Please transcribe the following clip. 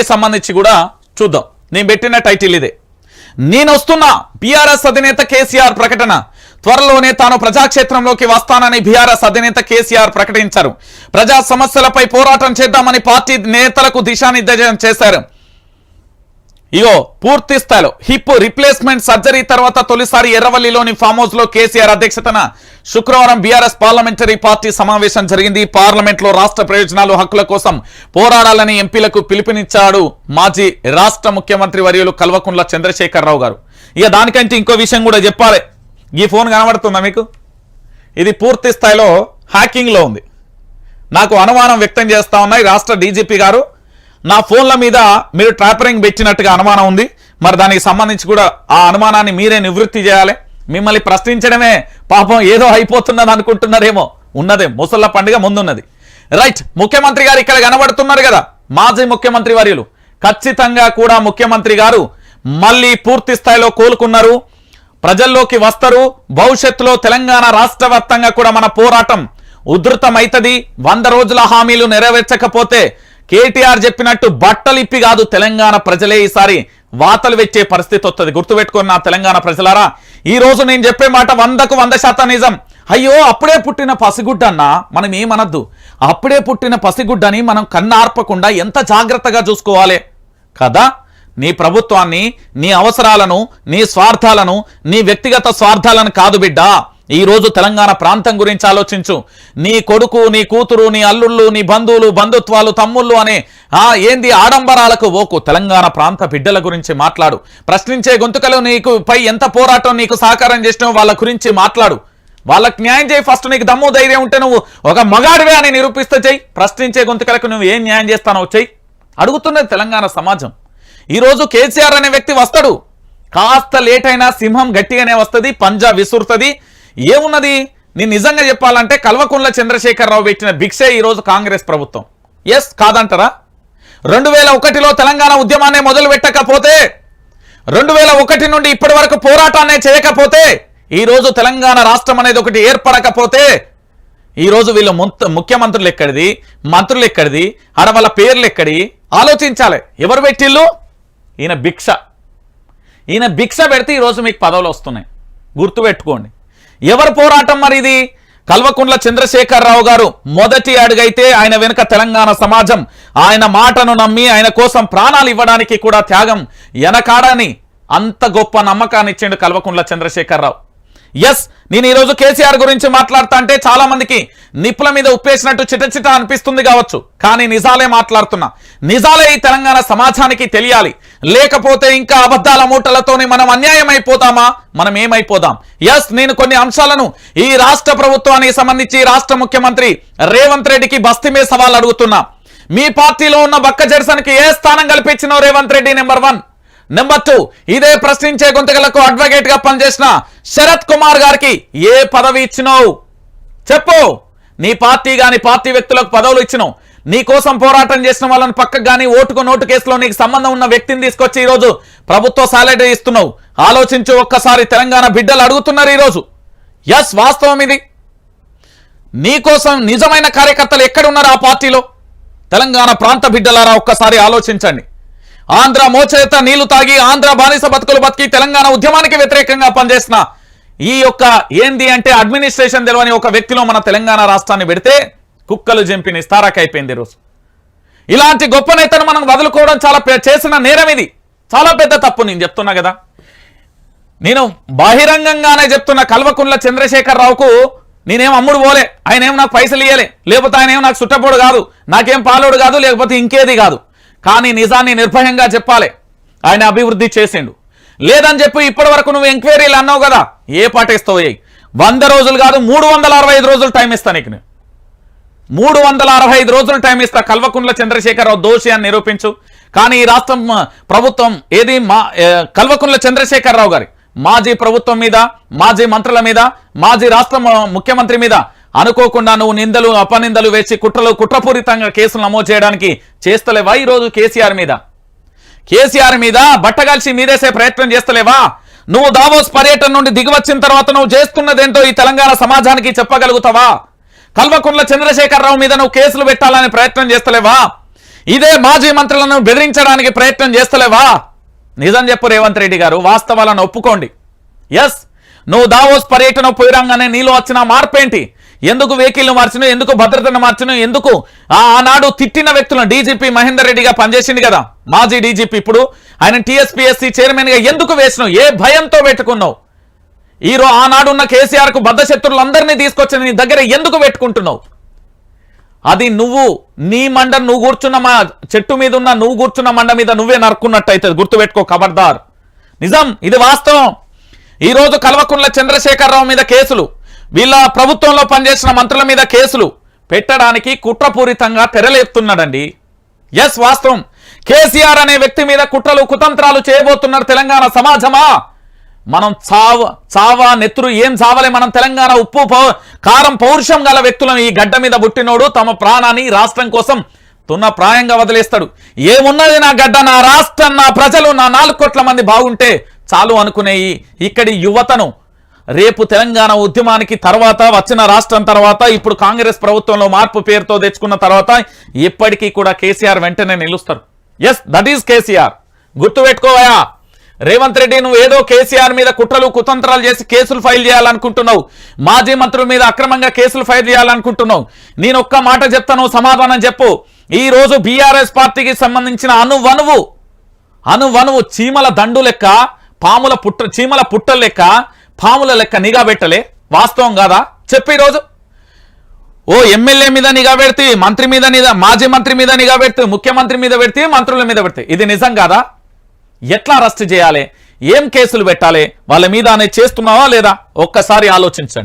సంబంధించి కూడా చూద్దాం. నేను పెట్టిన టైటిల్ ఇదే. నేను వస్తున్నా బీఆర్ఎస్ అధినేత కేసీఆర్ ప్రకటన. త్వరలోనే తాను ప్రజాక్షేత్రంలోకి వస్తానని బీఆర్ఎస్ అధినేత కేసీఆర్ ప్రకటించారు. ప్రజా సమస్యలపై పోరాటం చేద్దామని పార్టీ నేతలకు దిశానిర్దేశం చేశారు. ఇగో పూర్తి స్థాయిలో హిప్ రిప్లేస్మెంట్ సర్జరీ తర్వాత తొలిసారి ఎర్రవల్లిలోని ఫామ్ హౌస్లో కేసీఆర్ అధ్యక్షతన శుక్రవారం బీఆర్ఎస్ పార్లమెంటరీ పార్టీ సమావేశం జరిగింది. పార్లమెంట్లో రాష్ట్ర ప్రయోజనాలు హక్కుల కోసం పోరాడాలని ఎంపీలకు పిలుపునిచ్చాడు మాజీ రాష్ట్ర ముఖ్యమంత్రి వర్యులు కల్వకుంట్ల చంద్రశేఖరరావు గారు. ఇక దానికంటే ఇంకో విషయం కూడా చెప్పాలి. ఈ ఫోన్ కనబడుతుందా మీకు? ఇది పూర్తి స్థాయిలో హ్యాకింగ్లో ఉంది. నాకు అనుమానం వ్యక్తం చేస్తా ఉన్నాయి రాష్ట్ర డీజీపీ గారు. నా ఫోన్ల మీద మీరు ట్రాపరింగ్ పెట్టినట్టుగా అనుమానం ఉంది. మరి దానికి సంబంధించి కూడా ఆ అనుమానాన్ని మీరే నివృత్తి చేయాలి. మిమ్మల్ని ప్రశ్నించడమే పాపం ఏదో అయిపోతున్నది అనుకుంటున్నారేమో. ఉన్నదే ముసళ్ళ పండుగ ముందున్నది. రైట్ ముఖ్యమంత్రి గారు ఇక్కడ కనబడుతున్నారు కదా మాజీ ముఖ్యమంత్రి వర్యులు. ఖచ్చితంగా కూడా ముఖ్యమంత్రి గారు మళ్ళీ పూర్తి స్థాయిలో కోలుకున్నారు. ప్రజల్లోకి వస్తారు. భవిష్యత్తులో తెలంగాణ రాష్ట్ర కూడా మన పోరాటం ఉధృతమైతది. వంద రోజుల హామీలు నెరవేర్చకపోతే కేటీఆర్ చెప్పినట్టు బట్టలిప్పి కాదు తెలంగాణ ప్రజలే ఈసారి వాతలు వెచ్చే పరిస్థితి వస్తుంది గుర్తుపెట్టుకున్న తెలంగాణ ప్రజలారా. ఈ రోజు నేను చెప్పే మాట వందకు వంద శాతం నిజం. అయ్యో అప్పుడే పుట్టిన పసిగుడ్డ అన్న మనం ఏమనద్దు. అప్పుడే పుట్టిన పసిగుడ్డని మనం కన్నార్పకుండా ఎంత జాగ్రత్తగా చూసుకోవాలి? కదా? నీ ప్రభుత్వాన్ని నీ అవసరాలను నీ స్వార్థాలను నీ వ్యక్తిగత స్వార్థాలను కాదు బిడ్డా. ఈ రోజు తెలంగాణ ప్రాంతం గురించి ఆలోచించు. నీ కొడుకు నీ కూతురు నీ అల్లుళ్ళు నీ బంధువులు బంధుత్వాలు తమ్ముళ్ళు అనే ఆ ఏంది ఆడంబరాలకు ఓకు. తెలంగాణ ప్రాంత బిడ్డల గురించి మాట్లాడు. ప్రశ్నించే గొంతుకలు నీకు పై ఎంత పోరాటం నీకు సహకారం చేసినావు వాళ్ళ గురించి మాట్లాడు. వాళ్ళకి న్యాయం చేయి. ఫస్ట్ నీకు దమ్ము ధైర్యం ఉంటే నువ్వు ఒక మగాడివే అని నిరూపిస్తే చెయ్యి. ప్రశ్నించే గొంతుకలకు నువ్వు ఏం న్యాయం చేస్తానో చెయ్యి. అడుగుతున్నది తెలంగాణ సమాజం. ఈరోజు కేసీఆర్ అనే వ్యక్తి వస్తాడు. కాస్త లేట్ అయినా సింహం గట్టిగానే వస్తుంది పంజా విసురుతుంది. ఏమున్నది? నేను నిజంగా చెప్పాలంటే కల్వకుంట్ల చంద్రశేఖరరావు పెట్టిన భిక్షే ఈరోజు కాంగ్రెస్ ప్రభుత్వం. ఎస్ కాదంటారా? రెండు వేల ఒకటిలో తెలంగాణ ఉద్యమాన్ని మొదలు పెట్టకపోతే రెండు వేల ఒకటి నుండి ఇప్పటి వరకు పోరాటాన్ని చేయకపోతే ఈరోజు తెలంగాణ రాష్ట్రం అనేది ఒకటి ఏర్పడకపోతే ఈరోజు వీళ్ళ వీళ్ళు ముఖ్యమంత్రులు ఎక్కడిది? మంత్రులు ఎక్కడిది? ఆడ వాళ్ళ పేర్లు ఎక్కడి? ఆలోచించాలి. ఎవరు పెట్టిళ్ళు? ఈయన భిక్ష. ఈయన భిక్ష పెడితే ఈరోజు మీకు పదవులు వస్తున్నాయి. గుర్తుపెట్టుకోండి. ఎవరు పోరాటం మరి ఇది? కల్వకుంట్ల చంద్రశేఖరరావు గారు మొదటి అడుగైతే ఆయన వెనుక తెలంగాణ సమాజం. ఆయన మాటను నమ్మి ఆయన కోసం ప్రాణాలు ఇవ్వడానికి కూడా త్యాగం ఎనకాడని అంత గొప్ప నమ్మకాన్ని ఇచ్చిండు కల్వకుంట్ల చంద్రశేఖరరావు. ఎస్ నేను ఈరోజు కేసీఆర్ గురించి మాట్లాడుతా అంటే చాలా మందికి నిప్పుల మీద ఉప్పేసినట్టు చిట చిట అనిపిస్తుంది కావచ్చు. కానీ నిజాలే మాట్లాడుతున్నా. నిజాలే ఈ తెలంగాణ సమాజానికి తెలియాలి. లేకపోతే ఇంకా అబద్ధాల మూటలతోనే మనం అన్యాయం అయిపోతామా మనం ఏమైపోదాం ఎస్ నేను కొన్ని అంశాలను ఈ రాష్ట్ర ప్రభుత్వానికి సంబంధించి రాష్ట్ర ముఖ్యమంత్రి రేవంత్ రెడ్డికి బస్తిమే సవాల్ అడుగుతున్నా. మీ పార్టీలో ఉన్న బక్క జెర్సన్కి ఏ స్థానం కల్పించినో Revanth Reddy number one. Number two ఇదే ప్రశ్నించే గొంతుకలకు అడ్వకేట్గా పనిచేసిన శరత్ కుమార్ గారికి ఏ పదవి ఇచ్చినావు? చెప్పు. నీ పార్టీ గాని పార్టీ వ్యక్తులకు పదవులు ఇచ్చినావు. నీ కోసం పోరాటం చేసిన వాళ్ళని పక్కకు కానీ ఓటుకు నోటు కేసులో నీకు సంబంధం ఉన్న వ్యక్తిని తీసుకొచ్చి ఈరోజు ప్రభుత్వ సాలరీ ఇస్తున్నావు. ఆలోచించు ఒక్కసారి తెలంగాణ బిడ్డలు అడుగుతున్నారు ఈరోజు. ఎస్ వాస్తవం ఇది. నీకోసం నిజమైన కార్యకర్తలు ఎక్కడున్నారు ఆ పార్టీలో? తెలంగాణ ప్రాంత బిడ్డలారా ఒక్కసారి ఆలోచించండి. ఆంధ్ర మోచేత నీళ్ళు తాగి ఆంధ్ర బానిస బతుకులు బతికి తెలంగాణ ఉద్యమానికి వ్యతిరేకంగా పనిచేసిన ఈ యొక్క ఏంది అంటే అడ్మినిస్ట్రేషన్ తెలియని ఒక వ్యక్తిలో మన తెలంగాణ రాష్ట్రాన్ని పెడితే కుక్కలు జంపిని అయిపోయింది ఈరోజు ఇలాంటి గొప్ప నేతను మనం వదులుకోవడం చాలా చేసిన నేరం ఇది. చాలా పెద్ద తప్పు నేను చెప్తున్నా కదా. నేను బహిరంగంగానే చెప్తున్న కల్వకుంట్ల చంద్రశేఖరరావుకు నేనేం అమ్ముడు పోలే. ఆయన ఏం నాకు పైసలు ఇయ్యలే. లేకపోతే ఆయన ఏం నాకు చుట్టపోడు కాదు. నాకేం పాలోడు కాదు లేకపోతే ఇంకేది కాదు. కానీ నిజాన్ని నిర్భయంగా చెప్పాలి. ఆయన అభివృద్ధి చేసిండు. లేదని చెప్పి ఇప్పటి వరకు నువ్వు ఎంక్వైరీలు అన్నావు కదా ఏ పాటేస్తావు వంద రోజులు కాదు మూడు వందల అరవై ఐదు రోజులు టైం ఇస్తాను నీకు నేను. మూడు వందల అరవై ఐదు రోజులు టైం ఇస్తా. కల్వకుంట్ల చంద్రశేఖరరావు దోషి అని నిరూపించు. కానీ ఈ రాష్ట్రం ప్రభుత్వం ఏది మా కల్వకుంట్ల చంద్రశేఖరరావు గారి మాజీ ప్రభుత్వం మీద మాజీ మంత్రుల మీద మాజీ రాష్ట్ర ముఖ్యమంత్రి మీద అనుకోకుండా నువ్వు నిందలు అపనిందలు వేసి కుట్రలు కుట్రపూరితంగా కేసులు నమోదు చేయడానికి చేస్తలేవా ఈ రోజు కేసీఆర్ మీద? కేసీఆర్ మీద బట్టగాల్చి మీదేసే ప్రయత్నం చేస్తలేవా? నువ్వు దావోస్ పర్యటన నుండి దిగివచ్చిన తర్వాత నువ్వు చేస్తున్నదేంటో ఈ తెలంగాణ సమాజానికి చెప్పగలుగుతావా? కల్వకుంట్ల చంద్రశేఖరరావు మీద నువ్వు కేసులు పెట్టాలని ప్రయత్నం చేస్తలేవా? ఇదే మాజీ మంత్రులను బెదిరించడానికి ప్రయత్నం చేస్తలేవా? నిజం చెప్పు రేవంత్ రెడ్డి గారు వాస్తవాలను ఒప్పుకోండి. ఎస్ నువ్వు దావోస్ పర్యటన పోయిరంగానే నీలో వచ్చిన మార్పేంటి? ఎందుకు వెహికల్ను మార్చిన ఎందుకు భద్రతను మార్చను ఎందుకు? ఆ ఆనాడు తిట్టిన వ్యక్తులను డీజీపీ మహేందర్ రెడ్డిగా పనిచేసింది కదా మాజీ డీజీపీ ఇప్పుడు ఆయన టీఎస్పీఎస్సీ చైర్మన్గా ఎందుకు వేసినావు? ఏ భయంతో పెట్టుకున్నావు? ఈరో ఆనాడున్న కేసీఆర్కు తీసుకొచ్చి నీ దగ్గర ఎందుకు పెట్టుకుంటున్నావు? అది నువ్వు నీ మండ నువ్వు కూర్చున్న మా చెట్టు మీద ఉన్న నువ్వు కూర్చున్న మండ మీద నువ్వే నరుక్కున్నట్టు అవుతుంది గుర్తుపెట్టుకో ఖబర్దార్ నిజం ఇది వాస్తవం. ఈరోజు రోజు కల్వకుంట్ల చంద్రశేఖరరావు మీద కేసులు వీళ్ళ ప్రభుత్వంలో పనిచేసిన మంత్రుల మీద కేసులు పెట్టడానికి కుట్రపూరితంగా తెరలేపుతున్నాడండి. ఎస్ వాస్తవం. కేసీఆర్ అనే వ్యక్తి మీద కుట్రలు కుతంత్రాలు చేయబోతున్నారు తెలంగాణ సమాజమా? మనం చావ చావా నెత్తురు ఏం చావలే? మనం తెలంగాణ ఉప్పు పౌ- కారం పౌరుషం గల వ్యక్తులను ఈ గడ్డ మీద పుట్టినోడు తమ ప్రాణాన్ని ఈ రాష్ట్రం కోసం తున్న ప్రాయంగా వదిలేస్తాడు. ఏమున్నది నా గడ్డ? నా రాష్ట్రం నా ప్రజలు నా నాలుగు కోట్ల మంది బాగుంటే చాలు అనుకునే ఇక్కడి యువతను. రేపు తెలంగాణ ఉద్యమానికి తర్వాత వచ్చిన రాష్ట్రం తర్వాత ఇప్పుడు కాంగ్రెస్ ప్రభుత్వంలో మార్పు పేరుతో తెచ్చుకున్న తర్వాత ఇప్పటికీ కూడా కేసీఆర్ వెంటనే నిలుస్తారు. Yes that is KCR. గుర్తుపెట్టుకోవయా Revanth Reddy నువ్వు ఏదో కేసీఆర్ మీద కుట్రలు కుతంత్రాలు చేసి కేసులు ఫైల్ చేయాలనుకుంటున్నావు. మాజీ మంత్రుల మీద అక్రమంగా కేసులు ఫైల్ చేయాలనుకుంటున్నావు. నేను ఒక్క మాట చెప్తాను సమాధానం చెప్పు. ఈ రోజు బీఆర్ఎస్ పార్టీకి సంబంధించిన అనువనువు అనువనువు చీమల దండు లెక్క పాముల పుట్ట చీమల పుట్టల లెక్క పాముల లెక్క నిఘా పెట్టలే. వాస్తవం కాదా? చెప్పు ఈరోజు ఓ ఎమ్మెల్యే మీద నిఘా పెడితే మంత్రి మీద నిఘా మాజీ మంత్రి మీద నిఘా పెడితే ముఖ్యమంత్రి మీద పెడితే మంత్రుల మీద పెడితే. ఇది నిజం కాదా? ఎట్లా అరెస్ట్ చేయాలి? ఏం కేసులు పెట్టాలి? వాళ్ళ మీద అనేది చేస్తున్నావా లేదా? ఒక్కసారి ఆలోచించండి.